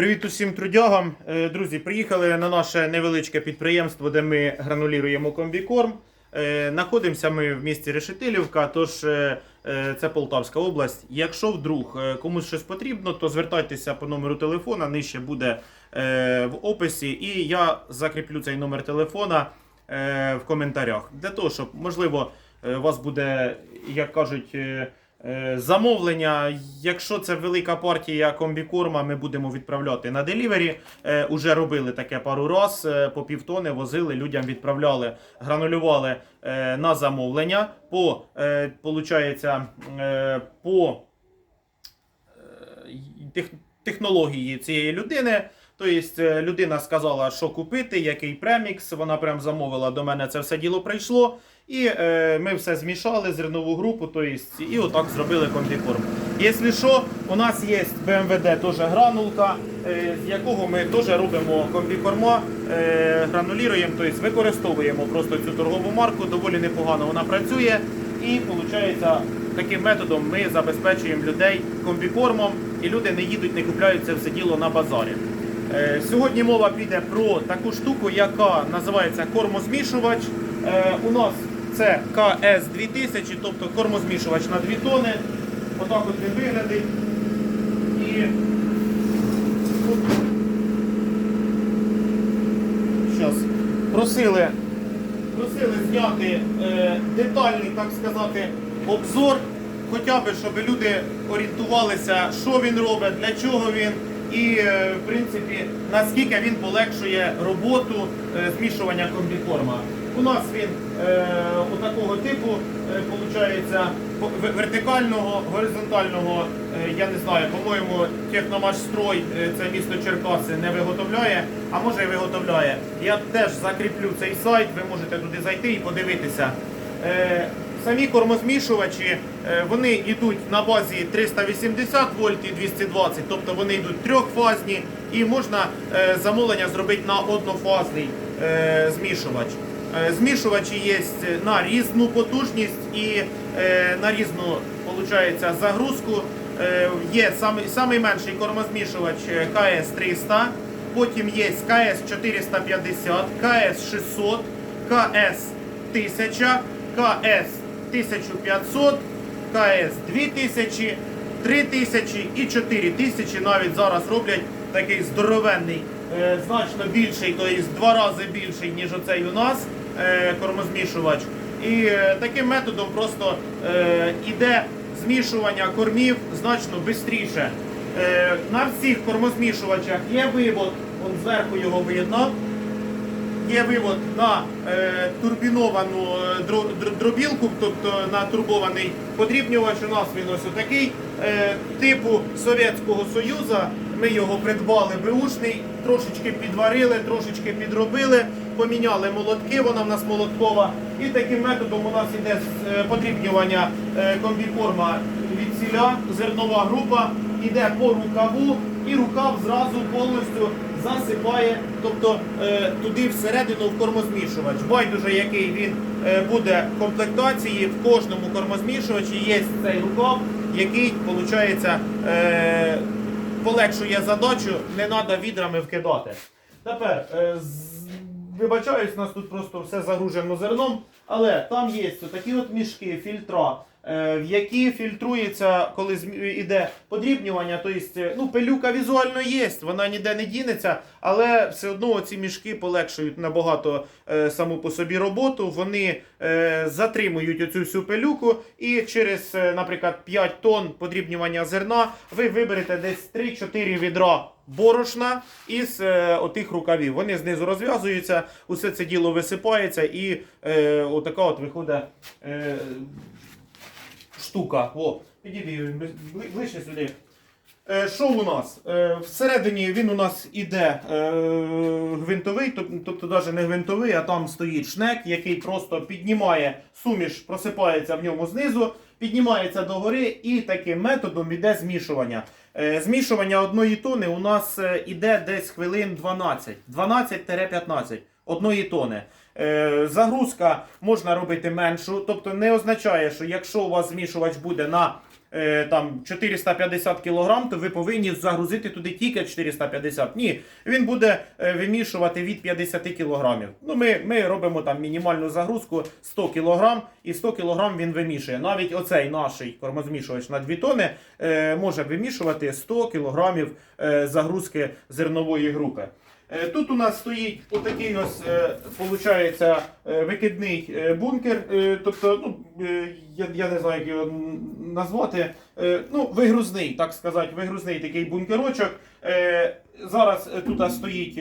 Привіт усім трудягам. Е, Друзі, приїхали на наше невеличке підприємство, де ми гранулюємо комбікорм. Е, Знаходимося ми в місті Решетилівка, тож е, це Полтавська область. Якщо вдруг комусь щось потрібно, то звертайтеся по номеру телефона, нижче буде в описі, і я закріплю цей номер телефона в коментарях. Для того, щоб, можливо, у вас буде, як кажуть, замовлення. Якщо це велика партія комбікорма, ми будемо відправляти на делівері. Е, Уже робили таке пару раз, е, по півтони возили, людям відправляли, гранулювали е, на замовлення. По, е, получається, е, по е, технології цієї людини. Тобто е, людина сказала, що купити, який премікс. Вона прям замовила до мене це все діло прийшло. І е, ми все змішали, зернову групу, тобто, і отак зробили комбікорм. Якщо що, у нас є БМВД теж гранулка, е, з якого ми теж робимо комбікорма, е, гранулюємо, тобто використовуємо просто цю торгову марку, доволі непогано вона працює. І виходить, таким методом ми забезпечуємо людей комбікормом, і люди не їдуть, не купляють це все діло на базарі. Е, Сьогодні мова піде про таку штуку, яка називається кормозмішувач. Е, У нас це КС 2000, тобто кормозмішувач на 2 тони. Отак от він виглядить. І Щас. Просили, просили зняти е, детальний, так сказати, обзор, хоча б, щоб люди орієнтувалися, що він робить, для чого він, і е, в принципі наскільки він полегшує роботу е, змішування комбікорма. У нас він е, такого типу, е, получається, вертикального, горизонтального, е, я не знаю, по-моєму, Техномашстрой, е, це місто Черкаси, не виготовляє, а може і виготовляє. Я теж закріплю цей сайт, ви можете туди зайти і подивитися. Е, Самі кормозмішувачі е, вони йдуть на базі 380 вольт і 220, тобто вони йдуть трьохфазні і можна е, замовлення зробити на однофазний е, змішувач. Е, Змішувачі є на різну потужність і е, на різну получається, загрузку. Е, Є самий кормозмішувач е, КС-300, потім є КС-450, КС-600, КС-1000, КС-1500, КС-2000, 3000 і 4000 навіть зараз роблять такий здоровенний, е, значно більший, тобто два рази більший, ніж оцей у нас. е, кормозмішувач. І е, таким методом просто е, іде змішування кормів значно швидше. Е, на всіх кормозмішувачах є вивод, он зверху його видно. Є вивод на е, турбіновану е, дро- др- дробілку, тобто на турбований подрібнювач. У нас він ось такий е, типу Совєтського Союзу. Ми його придбали беушний, трошечки підварили, трошечки підробили, поміняли молотки, вона в нас молоткова. І таким методом у нас іде е, подрібнювання е, комбікорма від сіля, зернова група, іде по рукаву, і рукав зразу повністю засипає, тобто е, туди всередину в кормозмішувач. Байдуже, який він буде в комплектації, в кожному кормозмішувачі є цей рукав, який виходить, полегшує задачу, не треба відрами вкидати. Тепер, з- вибачаюсь, у нас тут просто все загружено зерном, але там є такі от мішки, фільтра. Е, В які фільтрується, коли іде подрібнювання, тобто, ну, пилюка візуально є, вона ніде не дінеться, але все одно ці мішки полегшують набагато е, саму по собі роботу. Вони затримують оцю всю пилюку, і через, наприклад, 5 тонн подрібнювання зерна ви виберете десь 3-4 відра борошна із е, отих рукавів. Вони знизу розв'язуються, усе це діло висипається, і е, отака от виходить. Е, штука. О, підійди ближче сюди. Е, Що у нас? Е, Всередині він у нас іде е, гвинтовий, тобто навіть не гвинтовий, а там стоїть шнек, який просто піднімає суміш, просипається в ньому знизу, піднімається догори і таким методом іде змішування. Змішування одної тони у нас іде десь хвилин 12, 12-15 одної тони. Е, Загрузка можна робити меншу, тобто не означає, що якщо у вас змішувач буде на е, там 450 кг, то ви повинні загрузити туди тільки 450. Ні, він буде е, вимішувати від 50 кг. Ну, ми, ми робимо там мінімальну загрузку 100 кг, і 100 кг він вимішує. Навіть оцей наш кормозмішувач на 2 тони е, може вимішувати 100 кг е, загрузки зернової групи. Е, Тут у нас стоїть отакий ось, виходить, е, викидний е, бункер. е, Тобто, ну, я, я не знаю, як його назвати. Ну, вигрузний, так сказати, вигрузний такий бункерочок. Зараз тут стоїть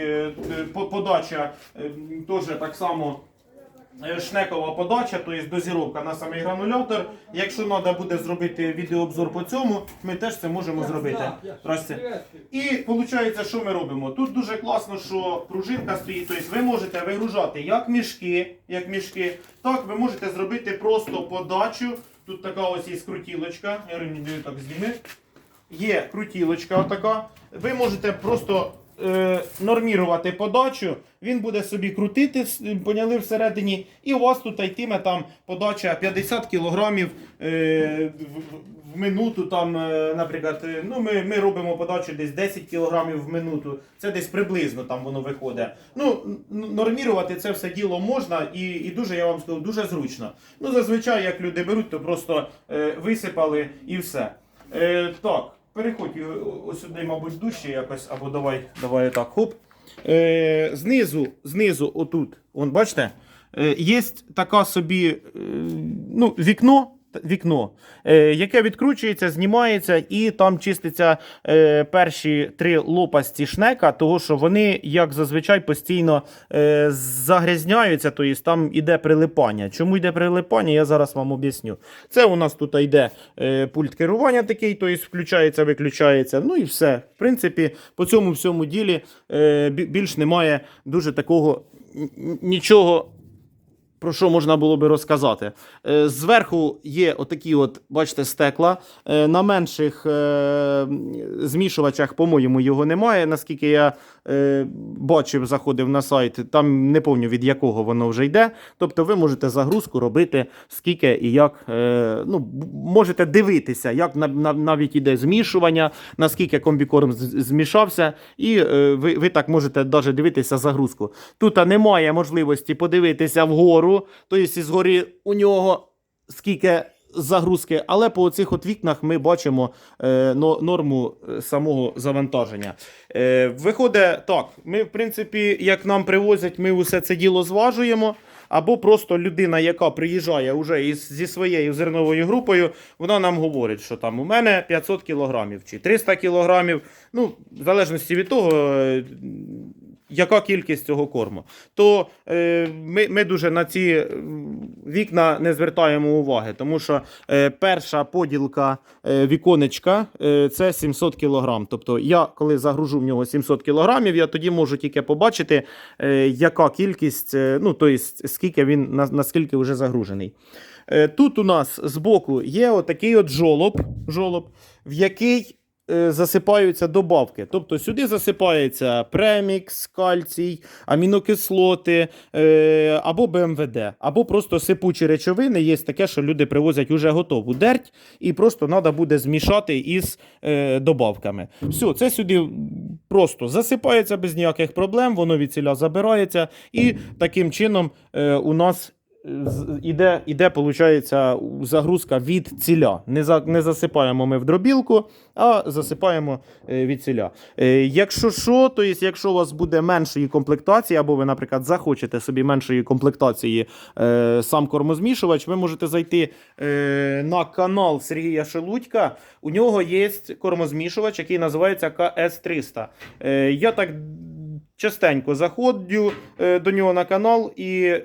по- подача теж так само. Е, Шнекова подача, тобто дозіровка на самий гранулятор. Якщо треба буде зробити відеообзор по цьому, ми теж це можемо зробити. Здрасте. І виходить, що ми робимо? Тут дуже класно, що пружинка стоїть. Тобто ви можете вигружати як мішки, як мішки, так ви можете зробити просто подачу. Тут така ось є крутілочка. Я так зніми. Є крутілочка отака. Ви можете просто е, нормірувати подачу, він буде собі крутити, поняли всередині, і у вас тут йтиме там подача 50 кг е, в, в минуту. Там, е, наприклад, е, ну, ми, ми робимо подачу десь 10 кг в минуту. Це десь приблизно там воно виходить. Ну, нормірувати це все діло можна і, і дуже, я вам скажу, дуже зручно. Ну, зазвичай, як люди беруть, то просто е, висипали і все. Е, так, переходь е, ось сюди, мабуть, дужче якось, або давай, давай так, хоп. Е, знизу, знизу, отут, вон, бачите, е, є така собі е, ну, вікно. Вікно, е, яке відкручується, знімається, і там чиститься е, перші три лопасті шнека, того що вони, як зазвичай, постійно е, загрязняються, тобто там іде прилипання. Чому йде прилипання, я зараз вам об'ясню. Це у нас тут йде пульт керування такий, тобто включається, виключається. Ну і все. В принципі, по цьому всьому ділі більш немає дуже такого нічого. Про що можна було би розказати? Е, Зверху є отакі, от, бачите, стекла. Е, На менших е, змішувачах, по-моєму, його немає. Наскільки я бачив, заходив на сайт, там не пам'ятаю від якого воно вже йде. Тобто ви можете загрузку робити скільки і як. Ну, можете дивитися, як на, на, навіть іде змішування, наскільки комбікорм змішався, і ви, ви так можете навіть дивитися загрузку. Тут немає можливості подивитися вгору, тобто згорі у нього скільки загрузки, але по цих от вікнах ми бачимо е, норму е, самого завантаження. Е, виходить так, ми, в принципі, як нам привозять, ми усе це діло зважуємо. Або просто людина, яка приїжджає вже із, зі своєю зерновою групою, вона нам говорить, що там у мене 500 кілограмів чи 300 кілограмів, ну, в залежності від того, е, яка кількість цього корму. То е, ми, ми дуже на ці е, вікна не звертаємо уваги, тому що е, перша поділка е, віконечка е, це 700 кілограм. Тобто я, коли загружу в нього 700 кілограмів, я тоді можу тільки побачити, е, яка кількість, е, ну, тобто скільки він, на, наскільки вже загружений. Е, Тут у нас збоку є отакий от жолоб, жолоб в який засипаються добавки. Тобто сюди засипається премікс, кальцій, амінокислоти е, або БМВД, або просто сипучі речовини. Є таке, що люди привозять уже готову дерть, і просто треба буде змішати із е, добавками. Все, це сюди просто засипається без ніяких проблем, воно від ціля забирається, і таким чином е, у нас іде, іде виходить, загрузка від ціля. Не, за, не засипаємо ми в дробілку, а засипаємо е, від ціля. Е, якщо що, то є, якщо у вас буде меншої комплектації, або ви, наприклад, захочете собі меншої комплектації е, сам кормозмішувач, ви можете зайти е, на канал Сергія Шелудька. У нього є кормозмішувач, який називається КС300. Е, я так частенько заходжу е, до нього на канал і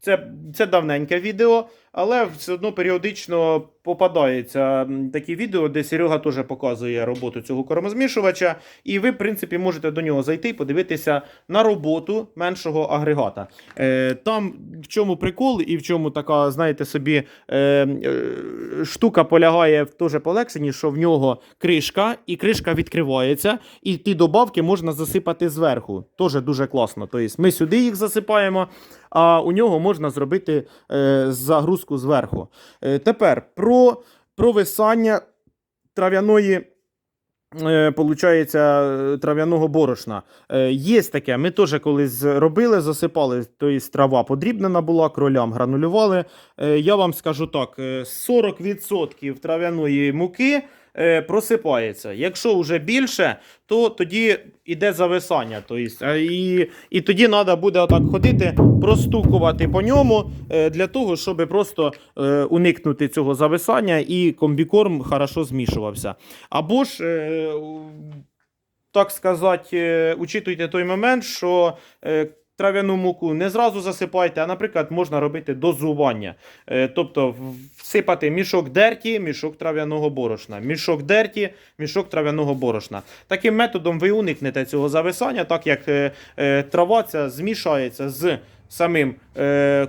це, це давненьке відео, але все одно періодично попадається такі відео, де Серега теж показує роботу цього кормозмішувача. І ви, в принципі, можете до нього зайти і подивитися на роботу меншого агрегата. Е, там в чому прикол і в чому така, знаєте, собі е, е, штука полягає в теж полегшенні, що в нього кришка, і кришка відкривається, і ті добавки можна засипати зверху. Теж дуже класно. Тобто ми сюди їх засипаємо, а у нього можна зробити е, загрузку зверху. Е, тепер про провисання трав'яної. е, Получається, трав'яного борошна. Е, Є таке. Ми теж колись робили, засипали, тобто трава подрібнена була, кролям гранулювали. Я вам скажу так: е, 40% трав'яної муки е, просипається. Якщо вже більше, то тоді йде зависання. Тобто, е, і, і тоді треба буде отак ходити, простукувати по ньому е, для того, щоб просто уникнути цього зависання і комбікорм хорошо змішувався. Або ж. так сказати, учитуйте той момент, що трав'яну муку не зразу засипайте, а, наприклад, можна робити дозування. Е, Тобто всипати мішок дерті, мішок трав'яного борошна, мішок дерті, мішок трав'яного борошна. Таким методом ви уникнете цього зависання, так як е, е, трава ця змішається з самим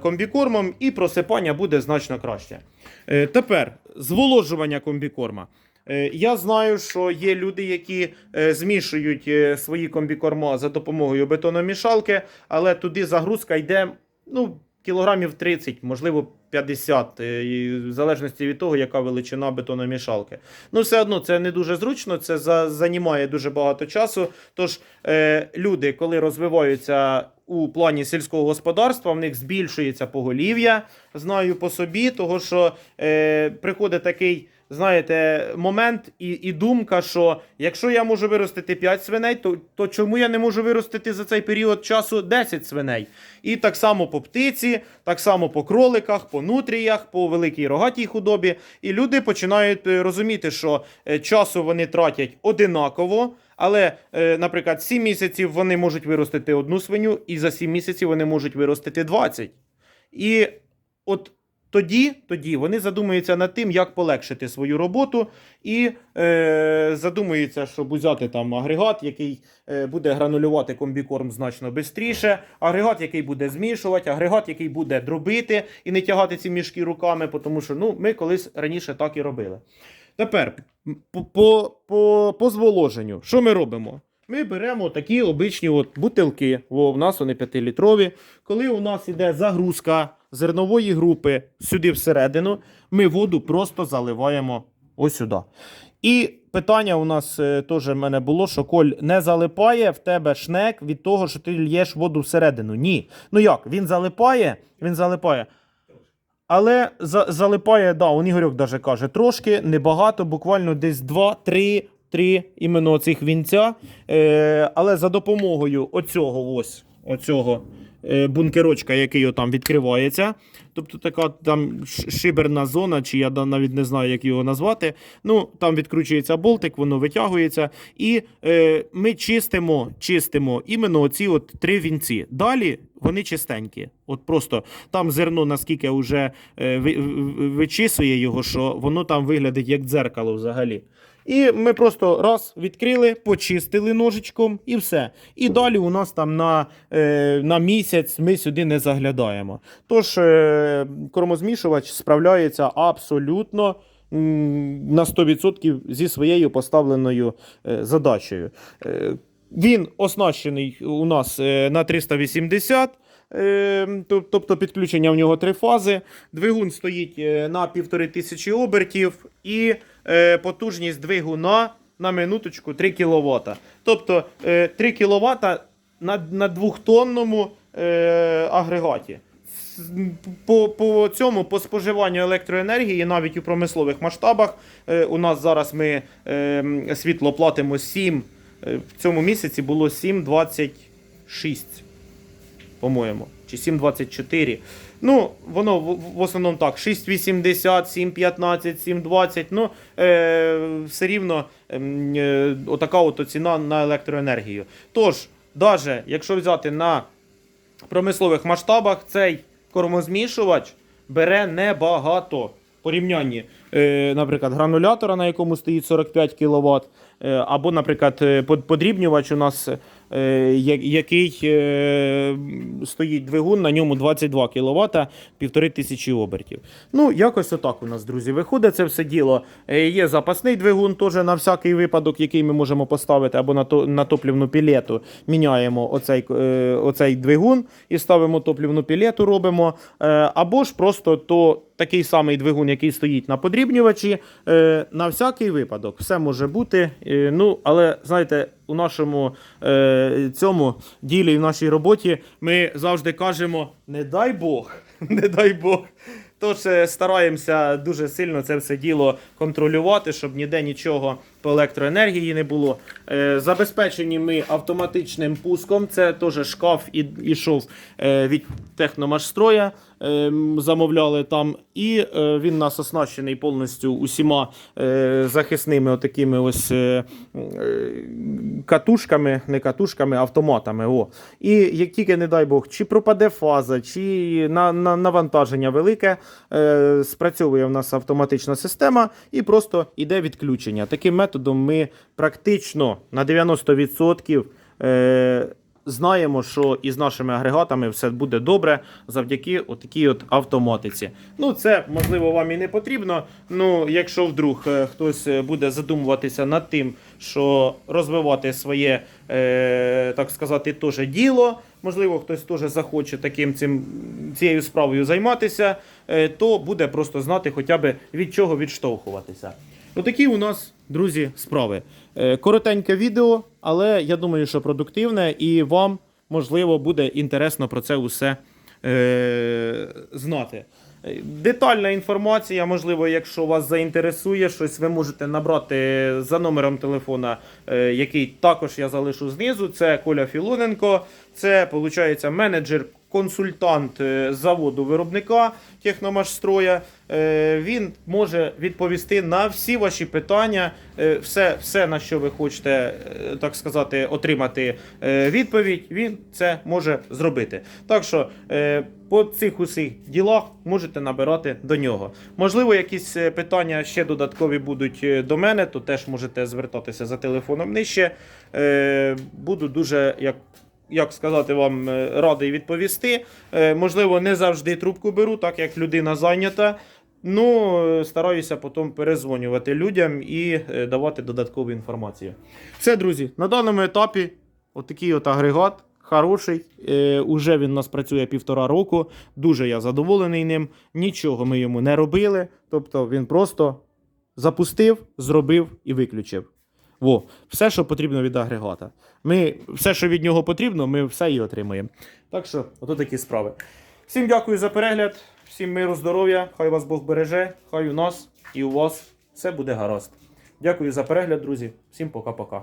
комбікормом і просипання буде значно краще. Тепер зволожування комбікорма. Е, Я знаю, що є люди, які е, змішують е, свої комбікорма за допомогою бетономішалки, але туди загрузка йде ну, кілограмів 30, можливо 50, е, в залежності від того, яка величина бетономішалки. Ну, все одно це не дуже зручно, це за, займає дуже багато часу. Тож е, люди, коли розвиваються у плані сільського господарства, в них збільшується поголів'я, знаю по собі, того що е, приходить такий знаєте, момент і, і думка, що якщо я можу виростити 5 свиней, то, то чому я не можу виростити за цей період часу 10 свиней? І так само по птиці, так само по кроликах, по нутріях, по великій рогатій худобі. І люди починають е, розуміти, що е, часу вони тратять одинаково. Але, е, наприклад, 7 місяців вони можуть виростити одну свиню, і за 7 місяців вони можуть виростити 20. І от тоді, тоді вони задумуються над тим, як полегшити свою роботу, і е, задумуються, щоб взяти там агрегат, який е, буде гранулювати комбікорм значно швидше, агрегат, який буде змішувати, агрегат, який буде дробити і не тягати ці мішки руками, тому що ну, ми колись раніше так і робили. Тепер по, по, по, зволоженню, що ми робимо? Ми беремо такі обичні от бутилки, о, в нас вони 5-літрові. Коли у нас іде загрузка зернової групи сюди всередину, ми воду просто заливаємо ось сюди. І питання у нас е, теж в мене було, що коль не залипає в тебе шнек від того, що ти л'єш воду всередину. Ні. Ну як, він залипає, він залипає. Але за, залипає, да, он Ігорьок даже каже, трошки, небагато, буквально десь 2-3 три іменно цих вінця. Е, але за допомогою оцього ось, оцього бункерочка, який отам відкривається. Тобто така там шиберна зона, чи я навіть не знаю, як його назвати. Ну, там відкручується болтик, воно витягується. І е, ми чистимо, чистимо іменно оці от три вінці. Далі вони чистенькі. От просто там зерно наскільки вже е, ви- ви- вичісує його, що воно там виглядить як дзеркало взагалі. І ми просто раз відкрили, почистили ножичком і все. І далі у нас там на, е, на місяць ми сюди не заглядаємо. Тож е, кормозмішувач справляється абсолютно на 100% зі своєю поставленою е, задачею. Е, він оснащений у нас е, на 380. Е, тоб- Тобто підключення в нього три фази. Двигун стоїть е, на 1500 обертів і е, потужність двигуна на минуточку 3 кВт. Тобто е, 3 кВт на, на двохтонному е, агрегаті. По, по цьому, по споживанню електроенергії, навіть у промислових масштабах, е, у нас зараз ми е, світло платимо 7, е, в цьому місяці було 7,26, по-моєму, чи 7,24. Ну, воно в, в основному так: 6,80, 7,15, 7,20. Ну, е, все рівно ем, е, отака от ціна на електроенергію. Тож, навіть якщо взяти на промислових масштабах, цей кормозмішувач бере небагато. Порівнянні, е, наприклад, гранулятора, на якому стоїть 45 кВт, Е, Або, наприклад, е, подрібнювач у нас, який е, стоїть двигун, на ньому 22 кВт, 1500 обертів. Ну, якось отак у нас, друзі, виходить це все діло. Е, Є запасний двигун, теж на всякий випадок, який ми можемо поставити, або на, то, на топлівну пілету. Міняємо оцей, е, оцей двигун і ставимо топлівну пілету, робимо. Е, або ж просто то такий самий двигун, який стоїть на подрібнювачі, е, на всякий випадок. Все може бути. Е, ну, але знаєте, у нашому е, цьому ділі, в нашій роботі ми завжди кажемо: не дай Бог, не дай Бог. Тож е, стараємося дуже сильно це все діло контролювати, щоб ніде нічого по електроенергії не було. Е, Забезпечені ми автоматичним пуском. Це теж шкаф і ішов е, від техномашстроя. Е, м, Замовляли там, і е, він нас оснащений повністю усіма е, захисними отакими ось е, катушками, не катушками, автоматами. О. І як тільки, не дай Бог, чи пропаде фаза, чи на, на, навантаження велике, спрацьовує в нас автоматична система і просто йде відключення. Таким методом ми практично на 90% е, знаємо, що із нашими агрегатами все буде добре завдяки отакій от автоматиці. Ну, це можливо вам і не потрібно. Ну, якщо вдруг е, хтось е, буде задумуватися над тим, що розвивати своє, е, так сказати, теж діло. Можливо, хтось теж захоче таким цим цією справою займатися, е, то буде просто знати хоча б від чого відштовхуватися. Отакі у нас, друзі, справи. Е, Коротеньке відео, але я думаю, що продуктивне, і вам, можливо, буде інтересно про це усе е, знати. Е, Детальна інформація, можливо, якщо вас заінтересує щось, ви можете набрати за номером телефона, е, який також я залишу знизу. Це Коля Філоненко, це, виходить, менеджер. Консультант е, заводу виробника техномашстроя, Е, він може відповісти на всі ваші питання, е, все, все на що ви хочете, так сказати, отримати відповідь. Він це може зробити. Так що по цих усіх ділах можете набирати до нього. Можливо, якісь питання ще додаткові будуть до мене, то теж можете звертатися за телефоном нижче. Буду дуже як. Як сказати вам, е, радий відповісти. Е, Можливо, не завжди трубку беру, так як людина зайнята. Ну, е, стараюся потім перезвонювати людям і давати додаткову інформацію. Все, друзі, на даному етапі отакий от агрегат. Хороший, е, уже він у нас працює півтора року. Дуже я задоволений ним. Нічого ми йому не робили. Тобто він просто запустив, зробив і виключив. Во, все, що потрібно від агрегата. Ми, все, що від нього потрібно, ми все і отримаємо. Так що, ото такі справи. Всім дякую за перегляд, всім миру, здоров'я, хай вас Бог береже, хай у нас і у вас все буде гаразд. Дякую за перегляд, друзі. Всім пока-пока.